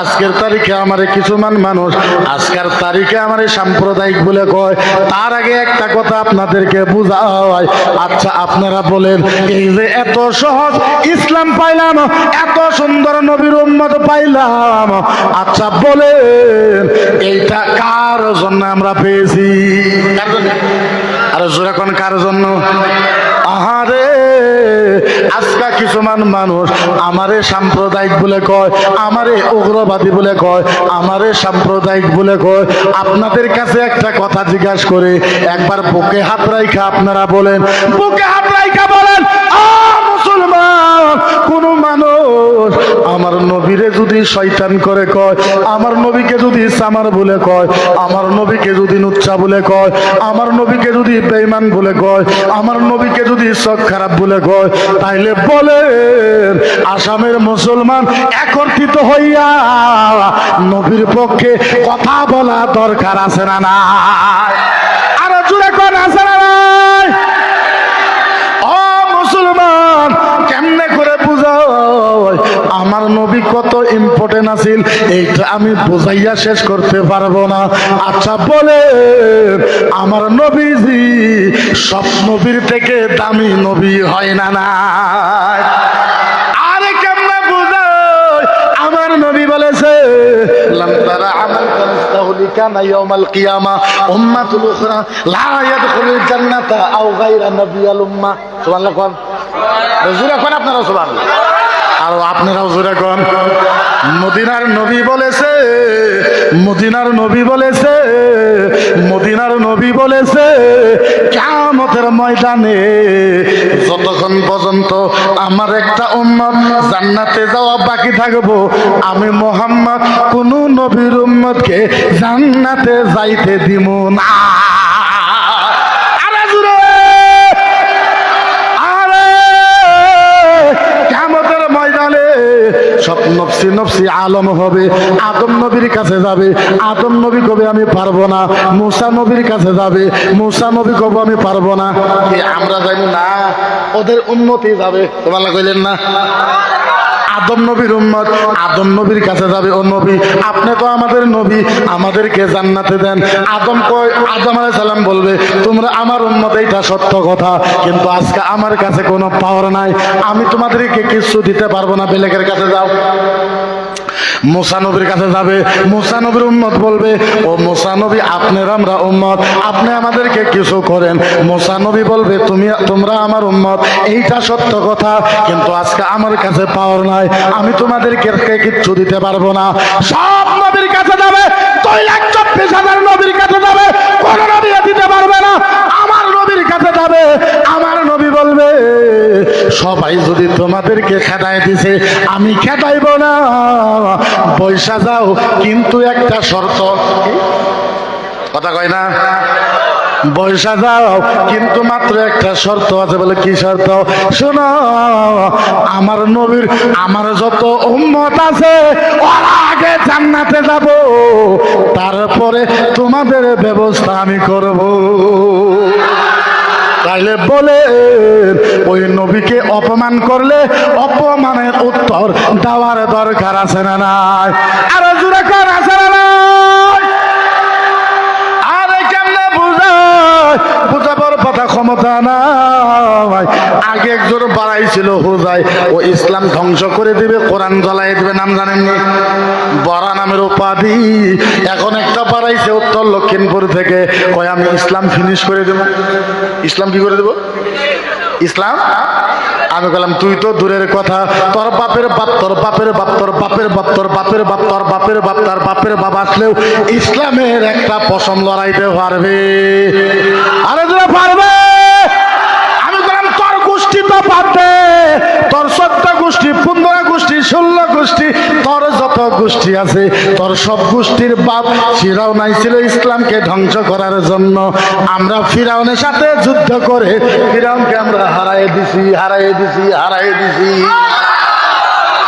আজকের তারিখে আমারে কিছুমান মানুষ আজকের তারিখে আমারে সাম্প্রদায়িক বলে কয় তার আগে একটা কথা আপনাদেরকে বোঝা হয় আচ্ছা আপনারা বলেন এই যে এত সহজ ইসলাম পাইলাম এত সুন্দর নবীর উম্মত পাইলাম। আচ্ছা বলেন এইটা কার জন্য আমরা পেয়েছি? আরে জোরে কোন কার জন্য? আহারে, আজকা কিছুমান মানুষ আমারে সাম্প্রদায়িক বলে কয়, আমারে উগ্রবাদী বলে কয়, আমারে সাম্প্রদায়িক বলে কয়। আপনাদের কাছে একটা কথা জিজ্ঞাসা করে, একবার বুকে হাত রাইখা আপনারা বলেন। বুকে হাত রাইখা বলেন মুসলমান, কোন মানুষ আমার নবীরে যদি শয়তান করে কয়, আমার নবীকে যদি সামার বলে কয়, আমার নবীকে যদি নুচ্ছা বলে কয়, আমার নবীকে যদি বেঈমান বলে কয়, আমার নবীকে যদি চোখ খারাপ বলে কয়, তাইলে বলেন, আসামের মুসলমান একত্রিত হইয়া নবীর পক্ষে কথা বলা দরকার আছে না না আরও জুড়ে কোন, আছে না আছিল, এইটা আমি বুঝাইয়া শেষ করতে পারব না। আচ্ছা বলে, আমার নবীজি, সব নবীর থেকে দামি নবী হয় না না? আরে কেমনে বুঝাই? আমার নবী বলেছে, লাম তারা আমাল কানা ইয়াউমাল কিয়ামা, উম্মাতুল উখরা লা ইয়াদখুলুল জান্নাতা আও গায়রা নাবিয়াল উম্মা। সুবহানাল্লাহ, কোন? জোরে কোন আপনারা, সুবহানাল্লাহ। আর আপনারাও জোরে কোন। মদিনার নবী বলেছে, মদিনার নবী বলেছে, মদিনার নবী বলেছে, কিয়ামতের ময়দানে যতক্ষণ পর্যন্ত আমার একটা উম্মত জান্নাতে যাওয়া বাকি থাকব, আমি মোহাম্মদ কোন নবীর উম্মতকে জান্নাতে যাইতে দিব না। সব নফসি নফসি আলম হবে, আদম নবীর কাছে যাবে, আদম নবী কবে আমি পারব না, মুসা নবীর কাছে যাবে, মুসা নবী কবে আমি পারব না? আমরা জানি না, ওদের উন্নতি যাবে। তোমার কইলেন না? আদম নবীর উম্মত, আদম নবীর কাছে যাবে, ও নবী, আপনি তো আমাদের নবী, আমাদেরকে জান্নাতে দেন। আদম কয়, আদম আলাইহিস সালাম বলবে, তোমরা আমার উম্মত, এইটা সত্য কথা, কিন্তু আজকে আমার কাছে কোনো পাওয়ার নাই, আমি তোমাদেরকে কিছু দিতে পারব না বেলেগের কাছে যাও। মুসানবীর কাছে যাবে মুসানবীর উম্মত বলবে, ও মুসানবী আপনার আমরা উম্মত, আপনি আমাদেরকে কিছু করেন। মুসানবী বলবে, তুমি, তোমরা আমার উম্মত, এইটা সত্য কথা, কিন্তু আজকে আমার কাছে পাওয়ার নাই, আমি তোমাদেরকে কিচ্ছু দিতে পারব না। সব নবীর কাছে যাবে দুই লাখ চব্বিশ হাজার নবীর কাছে যাবে, কোন নবী দিতে পারবে না। আমার নবীর কাছে যাবে, আমার নবী বলবে, সবাই যদি তোমাদেরকে খেদায় দিছে, আমি খেদাইব না। পয়সা যাও কিন্তু একটা শর্ত। কথা কয় না? পয়সা যাও কিন্তু মাত্র একটা শর্ত আছে বলে কি শর্ত? শোনো, আমার নবীর, আমার যত উম্মত আছে, ওরা আগে জান্নাতে যাব। তারপরে তোমাদের ব্যবস্থা আমি করব। তাইলে বলে, ওই নবীকে অপমান করলে অপমানের উত্তর দেওয়ার দরকার আছে না নাই? আরও জোরে কর, আছে না বুঝাবার ক্ষমতা নাই। আগে একজন বাড়াইছিল হুজাই, ও ইসলাম ধ্বংস করে দিবে, কোরআন জ্বালাই দিবে, নাম জানেন বড়া নামের উপাধি। এখন একটা বাড়াইছে উত্তর লক্ষিণপুর থেকে, কয়, আমি ইসলাম ফিনিশ করে দেব। ইসলাম কি করে দেব? ইসলাম? আমি বললাম, তুই তো দূরের কথা। তোর বাপের বাপ, তোর বাপের বাপ, তোর বাপের বাপ, তোর বাপের বাপ, তোর বাপের বাপ, তার বাপের বাপ আসলেও ইসলামের একটা পশম লড়াইতে পারবে। আরে তোরা পারবে। আমি বললাম, তোর গোষ্ঠী তো পারবে। তোর সত্য গোষ্ঠী, পনেরো গোষ্ঠী, ষোলো গোষ্ঠী, তোর গোষ্ঠী আছে। তোর সব গোষ্ঠীর বাপ ফিরাউন ছিল ইসলামকে ধ্বংস করার জন্য। আমরা ফিরাউনের সাথে যুদ্ধ করে ফিরাউনকে আমরা হারাই দিছি হারাই দিছি হারাই দিছি।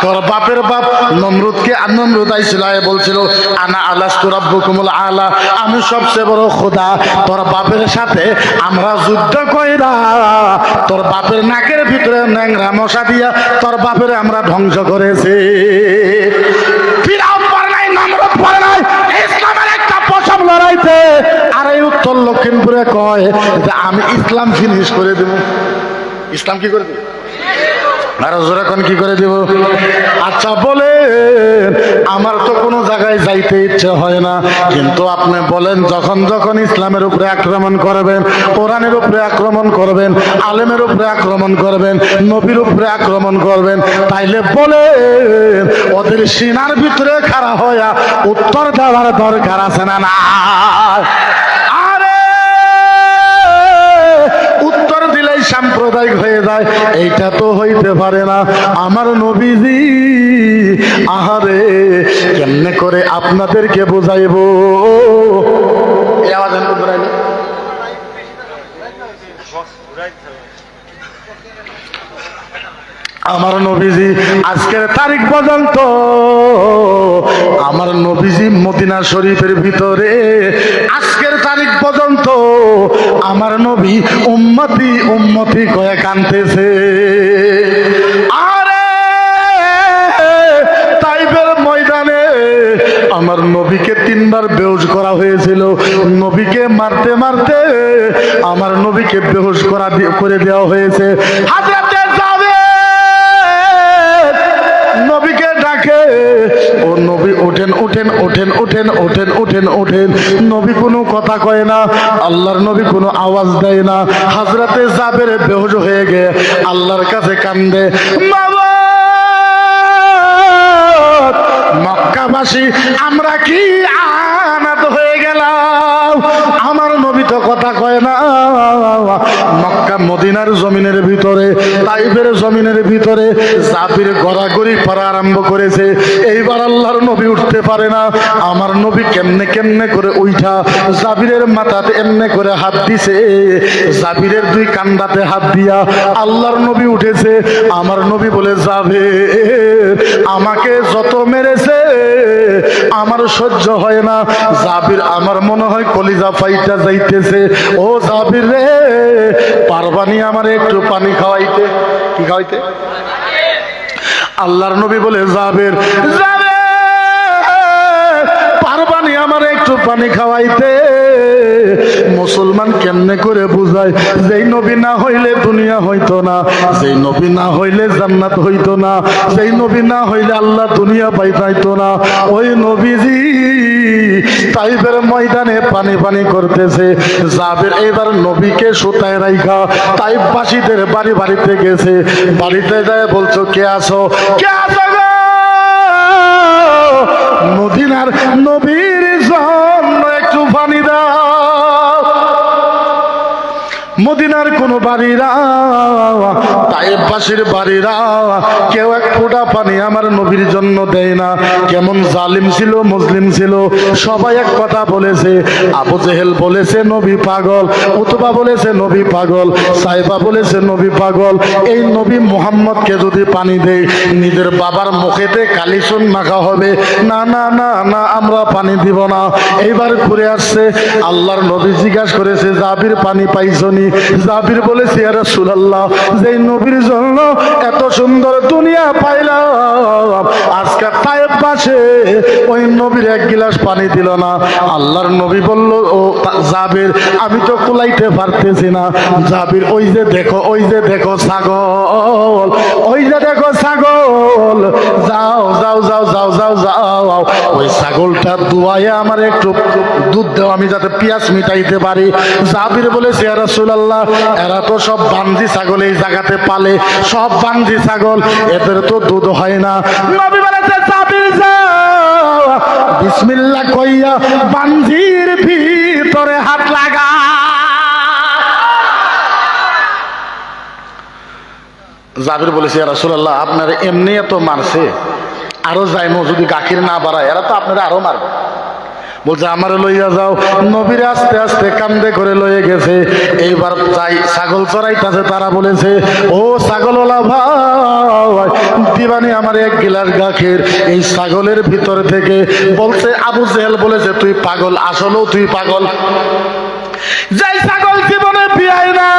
তোর বাপের বাপ নমরুদকে নমরুদ আইছিল বলছিল, আনা আলাস্তু রাব্বুকুমুল আলা, আমি সবচেয়ে বড় খোদা। তোর বাপের সাথে আমরা যুদ্ধ কইরা তোর বাপের নাকের ভিতরে ন্যাংরা মশা দিয়া তোর বাপের আমরা ধ্বংস করেছি। ফিরাউন পারে নাই, নামরত পারে নাই। ইসলামের একটা পশম লড়াইতে আর এই উত্তর লক্ষিণপুরে কয় যে, আমি ইসলাম ফিনিশ করে দেব। ইসলাম কি করে দেব? আর জোরাখন কি করে দিব? আচ্ছা বলে আমার তো কোনো জায়গায় যাইতে ইচ্ছে হয় না। কিন্তু আপনি বলেন, যখন যখন ইসলামের উপরে আক্রমণ করবেন, কোরআনের উপরে আক্রমণ করবেন, আলেমের উপরে আক্রমণ করবেন, নবীর উপরে আক্রমণ করবেন, তাইলে বলে ওদের সিনার ভিতরে খাড়া হইয়া উত্তর দেওয়ার দরকার আছে না না সাম্প্রদায়িক হয়ে যায়, এইটা তো হইতে পারে না। আমার নবীজি আহারে কেমনে করে আপনাদেরকে বোঝাইব? আওয়াজ আমার নবীজি আজকের তারিখ পর্যন্ত আমার নবীজি মদিনা শরীফের ভিতরে আজকের তারিখ পর্যন্ত আমার নবী উম্মতি উম্মতি কয়ে কানতেছে নবীকে মারতে মারতে আমার নবীকে বেহুশ করা করে দেওয়া হয়েছে। হাজরাতে নবীকে ডাকে। ও নবী, ওঠেন ওঠেন ওঠেন ওঠেন ওঠেন ওঠেন ওঠেন। নবী কোনো কথা কয় না, আল্লাহর নবী কোনো আওয়াজ দেয় না। হাজরাতে জাবের বেহুশ হয়ে গে আল্লাহর কাছে কান্দে। বাবা মক্কাবাসী, আমরা কি আনাত মদিনার জমিনের ভিতরে তাইফের জমিনের ভিতরে জাবির গড়াগড়ি পড়া আরম্ভ করেছে। এইবার আল্লাহর নবী উঠতে পারে না। আমার নবী কেমনে কেমনে করে উঠা জাবিরের মাথাতে এমনে করে হাত দিছে। জাবিরের দুই কান্দাতে হাত দিয়া আল্লাহর নবী উঠেছে। আমার নবী বলে যাবে আমাকে যত মেরেছে, আমার সহ্য হয় না। জাবির আমার মনে হয় কলিজা ফাইটা যাইতেছে। ও জাবির রে পারবানি আমার একটু পানি খাওয়াইতে? কি খাওয়াইতে? আল্লাহর নবী বলে, জাবের যাবে পারবানি আমার একটু পানি খাওয়াইতে। মুসলমান কেমনে করে বুঝায়, যেই নবী না হইলে দুনিয়া হইতো না, যেই নবী না হইলে জান্নাত হইতো না, যেই নবী না হইলে আল্লাহ দুনিয়া পাইতাইতো না। ওই নবীজি তাইবের ময়দানে পানি পানি করতেছে। জাবের এবার নবীকে সুতায় রাইখা তাইবাসীদের বাড়ি বাড়িতে গেছে। বাড়িতে যায় বলছো, কে আসো কে আসো? মদিনার নবীর জন্য একটু পানি দাও। মদিনার কোন বাড়িরা তাইব পাশের বাড়িরা, কেউ এক ফোঁটা পানি আমার নবীর জন্য দেয় না। কেমন জালিম ছিল, মুসলিম ছিল, সবাই এক কথা বলেছে। আবু জেহেল বলেছে, নবী পাগল। উতবা বলেছে, নবী পাগল। সাইবা বলেছে, নবী পাগল। এই নবী মোহাম্মদকে যদি পানি দেয়, নিজের বাবার মুখেতে কালিসুন মাখা হবে। না না না না, আমরা পানি দিব না। এইবার ঘুরে আসছে, আল্লাহর নবী জিজ্ঞাসা করেছে, জাবির পানি পাইছনি জাবির বলেছে আর সুলাল্লাহ যে নবীর জন্য এত সুন্দর দুনিয়া পাইলাম। আজকে তায়েব পাশে ওই নবীর এক গিলাস পানি দিল না। আল্লাহর নবী বলল, ও জাবির, আমি তো কুলাইতে পারতেছি না। জাবির, ওই যে দেখো, ওই যে দেখো ছাগল, ওই যে দেখো ছাগল। ওই ছাগলটা দুয়ায় আমার একটু দুধ দেও, আমি যাতে পিয়াস মিটাইতে পারি। জাবির বলেছে রাসূলুল্লাহ, এরা তো সব বান্দি ছাগল, এই জায়গাতে পালে, সব বান্দি ছাগল, এদের তো দুধ হয় না। নবী বলেছে, জাবির যাও, বিসমিল্লাহ কইয়া বান্দির ভিতরে হাত লাগা। জাবির বলেছে রাসূলুল্লাহ, আপনার এমনি এত মারছে আরও যাইমো, যদি গাখির না বাড়ায়, এরা তো আপনারা আরও মারবে। বলছে, আমার লইয়া যাও। নবীর আস্তে আস্তে কান্দে করে লয়ে গেছে। এইবার যাই, ছাগল চড়াইতাছে, তারা বলেছে, ও ছাগলওয়ালা ভাই, দিবানি আমার এক গিলাস গাখির। এই ছাগলের ভিতর থেকে বলছে, আবু জেহেল বলেছে, তুই পাগল, আসলেও তুই পাগল। যাই ছাগল জীবনে পিয়াই না,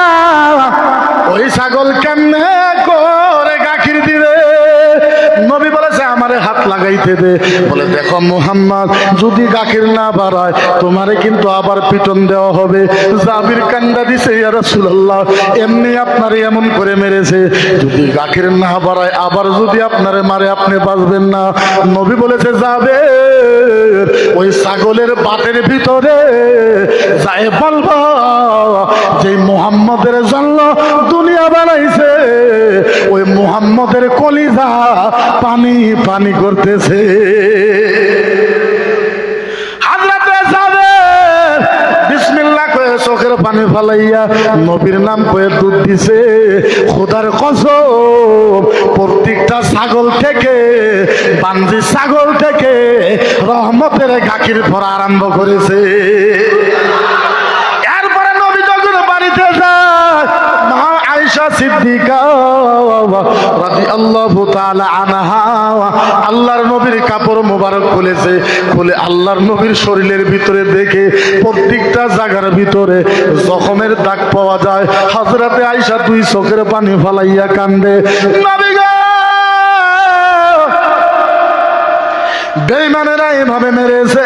ওই ছাগল কেমনে খাইতে দে বলে, দেখো মোহাম্মদ, যদি গাখির না বাড়ায়, তোমারে কিন্তু আবার পিটন দেওয়া হবে। জাবির কান্দা দিছে, ইয়া এমনি আপনার এমন করে মেরেছে। যদি গাখির না বাড়ায়, আবার যদি আপনারে মারে, আপনি বাঁচবেন না। নবী বলেছে, যাবে, ওই ছাগলের বাটের ভিতরে যায় বলবা যে মোহাম্মদের জন্য দুনিয়া বানাইছে। ওই মোহাম্মদের কলিজা পানি পানি করতেছে। নবীর নাম কয়ে দুধ দিছে। খোদার কসম, প্রত্যেকটা ছাগল থেকে, বান্দি ছাগল থেকে রহমতের গাখির ভরা আরম্ভ করেছে। এরপরে নবী যখন বাড়িতে যায়, মা আয়েশা সিদ্দিকা রাদিয়াল্লাহু তাআলা আনহা আল্লাহর নবীর কাপড় মোবারক খুলেছে, খুলে আল্লাহর নবীর শরীরের ভিতরে দেখে প্রত্যেকটা জায়গার ভিতরে জখমের দাগ পাওয়া যায়। হাজরাতে আইসা তুই চোখের পানি ফালাইয়া কান্দে। নবী বেইমানেরা এভাবে মেরেছে।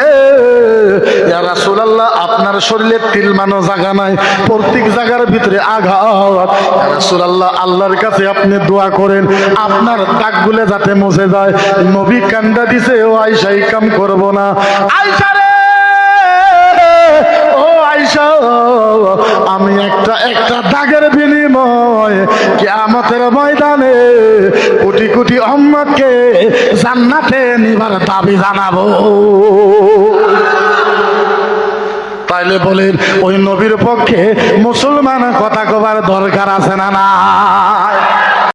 ইয়া রাসূলুল্লাহ, আপনার শরীরে তিল মানো জায়গা নাই, প্রত্যেক জায়গার ভিতরে আঘাত। ইয়া রাসূলুল্লাহ, আল্লাহর কাছে আপনি দোয়া করেন, আপনার দাগগুলো যাতে মুছে যায়। নবী কান্দা দিছে, ও এই কাম করব না। ও আয়েশা, আমি একটা একটা দাগের বিনিময় কিয়ামতের ময়দানে কোটি কোটি উম্মতকে জান্নাতে নিবার দাবি জানাব। তাইলে বলেন, ওই নবীর পক্ষে মুসলমান কথা কবার দরকার আছে না না